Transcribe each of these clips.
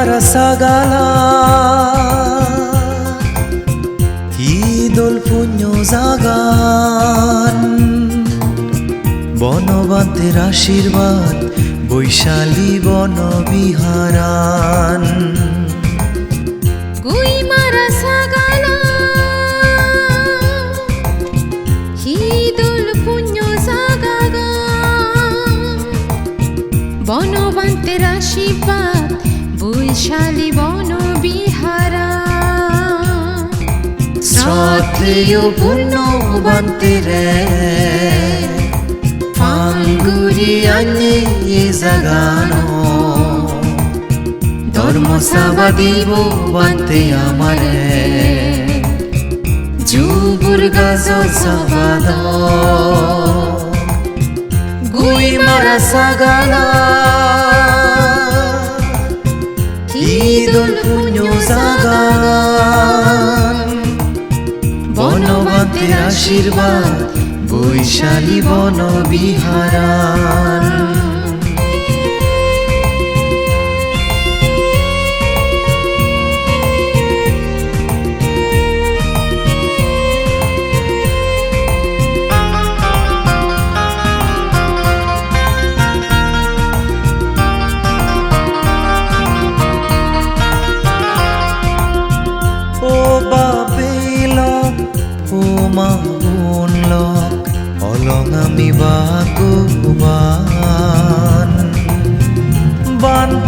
sagala Idol punyo জাগান। বনবান্তের আশীর্বাদ, বৈশালী বন বিহারান গুই মারা সাগালা। হিদুল বনবান্তের আশীর্বাদ বৈশালী বন বিহারা। শ্রদ্ধেয় পূর্ণবান্তের ফাঙ্গুরি আনে জাগানো। ধর্ম সাবা দিব বান্তে আমারে। যুবুর গাজ সাবাদ। গুই মারা সাগালা। ঈদুল পুণ্য জাগান আশীর্বাদ বৈশালী বন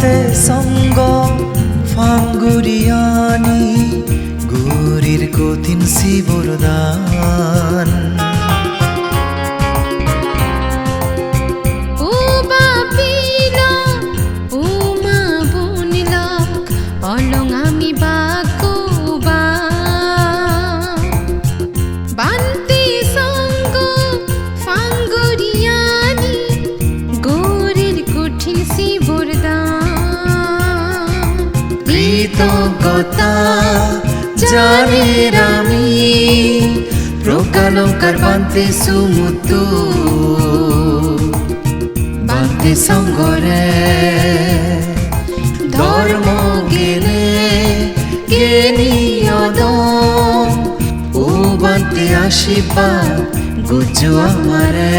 বানতে সঙ্গ ফাঙ্গুরিয়ানি গুরির কঠিন শিবরদান। কৃতজ্ঞতা জানের আমি প্রকালঙ্কার বান্তে সুমুতু বান্তে সঙ্গরে। ধর্ম গেলে গেনিয়দ ও বান্তে আশীর্বাদ গুজু আমারে।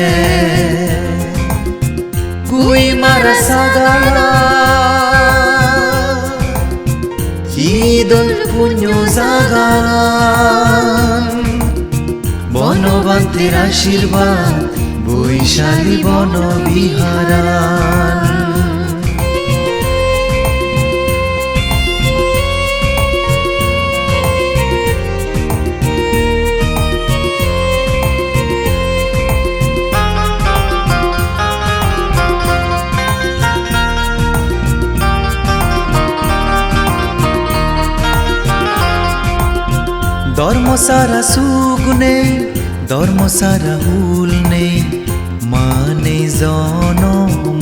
গুই মারা সাগালা ঈদুল পুণ্য জাগান। বনবান্তের আশীর্বাদ বৈশালী বন সারা সুখ নেই, ধর্ম সারা হুল নেই মানে জনম।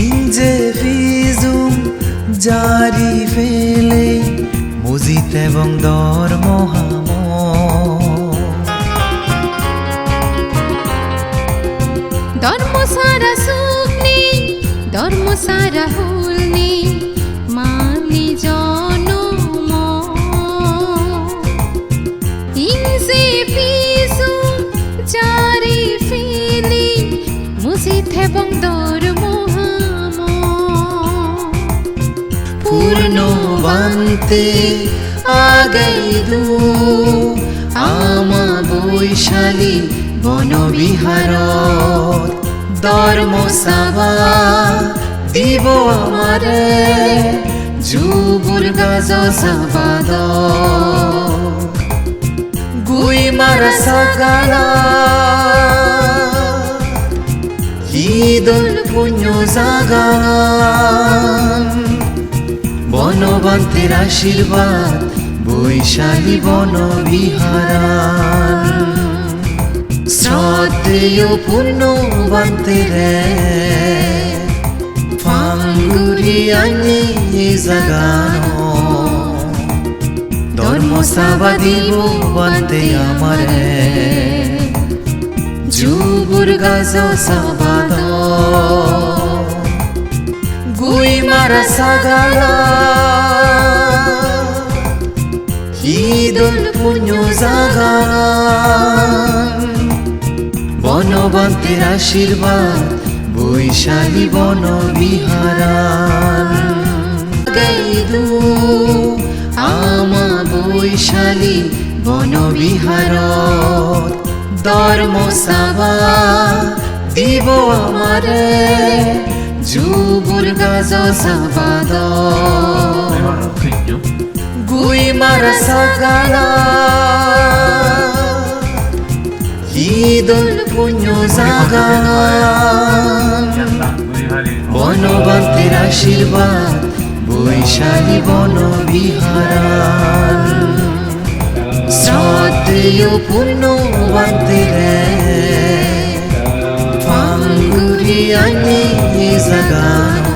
ইঞ্জে ফিজুম জারি ফেলে মজিত এবং ধর্ম ধর্ম সারা সুখ নেই, ধর্ম সারা হুল বান্তে আগাইদু। আমা বৈশালী বনবিহার ধর্ম সাবা দিব আমারে। যুবুর গাজ সাবাদ গুই মারা সাগালা ঈদুল পুণ্য জাগান। বনবান্তের আশীর্বাদ, বৈশালী বন বিহারান শ্রদ্ধেয় পূর্ণবান্তের ফাঙ্গুরি আনি জাগানো। ধর্ম সাবা দিব বান্তে আমারে যুবুর গাজ সাবাদ গুই মারা সাগালা পুণ্য জাগান বনবন্তের আশীর্বাদ, বৈশালী বন বিহারান আমা বৈশালী বন বিহারত ধর্মসভা দিব আমারে। যুবুর গাজ সাবাদ মারা সাগালা। ঈদুল পুণ্য জাগান বনবন্তের আশীর্বাদ, বৈশালী বন বিহারান শ্রদ্ধেয় পূর্ণবন্তের ফাঙ্গুরি আনি জাগানো